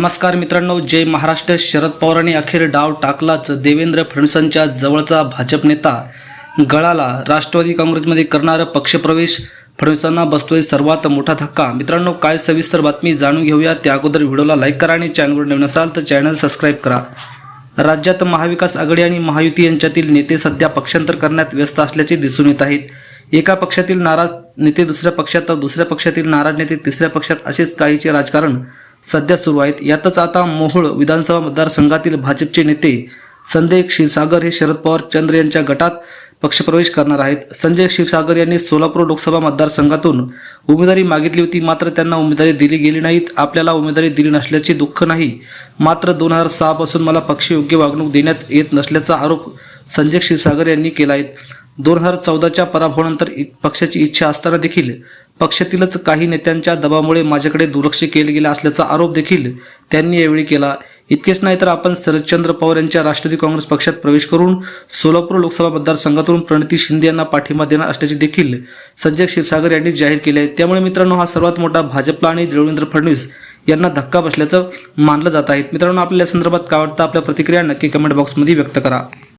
नमस्कार मित्रांनो जय महाराष्ट्र. शरद पवारांनी अखेर डाव टाकलाच देवेंद्र फडणवीसांच्या जवळचा भाजप नेता. गळाला राष्ट्रवादी काँग्रेसमध्ये करणारा पक्षप्रवेश फडणवीसांना बसतोय सर्वात मोठा धक्का. मित्रांनो काय सविस्तर बातमी जाणून घेऊया. त्या अगोदर व्हिडिओला लाईक करा आणि चॅनलवर नवीन असाल तर चॅनल सबस्क्राईब करा. राज्यात महाविकास आघाडी आणि महायुती यांच्यातील नेते सध्या पक्षांतर करण्यात व्यस्त असल्याचे दिसून येत आहेत. एका पक्षातील नाराज नेते दुसऱ्या पक्षात तर दुसऱ्या पक्षातील नाराज नेते तिसऱ्या पक्षात असेच काहीचे राजकारण सध्या सुरू आहेत. यातच आता मोहोळ विधानसभा मतदारसंघातील भाजपचे नेते संदेह क्षीरसागर हे शरद पवार चंद्र यांच्या गटात पक्षप्रवेश करणार आहेत. संजय क्षीरसागर यांनी सोलापूर लोकसभा मतदारसंघातून उमेदवारी मागितली होती. मात्र त्यांना उमेदवारी दिली गेली नाहीत. आपल्याला उमेदवारी दिली नसल्याचे दुःख नाही. मात्र दोन हजार सहापासून मला पक्षयोग्य वागणूक देण्यात येत नसल्याचा आरोप संजय क्षीरसागर यांनी केला आहे. दोन हजार चौदाच्या पराभवानंतर इ- पक्षाची इच्छा असताना देखील पक्षातीलच काही नेत्यांच्या दबावामुळे माझ्याकडे दुर्लक्ष केले गेले असल्याचा आरोप देखील त्यांनी यावेळी केला. इतकेच नाही तर आपण शरदचंद्र पवार यांच्या राष्ट्रवादी काँग्रेस पक्षात प्रवेश करून सोलापूर लोकसभा मतदारसंघातून प्रणिती शिंदे यांना पाठिंबा देणार असल्याचे देखील संजय क्षीरसागर यांनी जाहीर केले आहे. त्यामुळे मित्रांनो हा सर्वात मोठा भाजपला आणि देवेंद्र फडणवीस यांना धक्का बसल्याचं मानलं जात आहे. मित्रांनो आपल्या संदर्भात काय वाटतं? आपल्या प्रतिक्रिया नक्की कमेंट बॉक्समध्ये व्यक्त करा.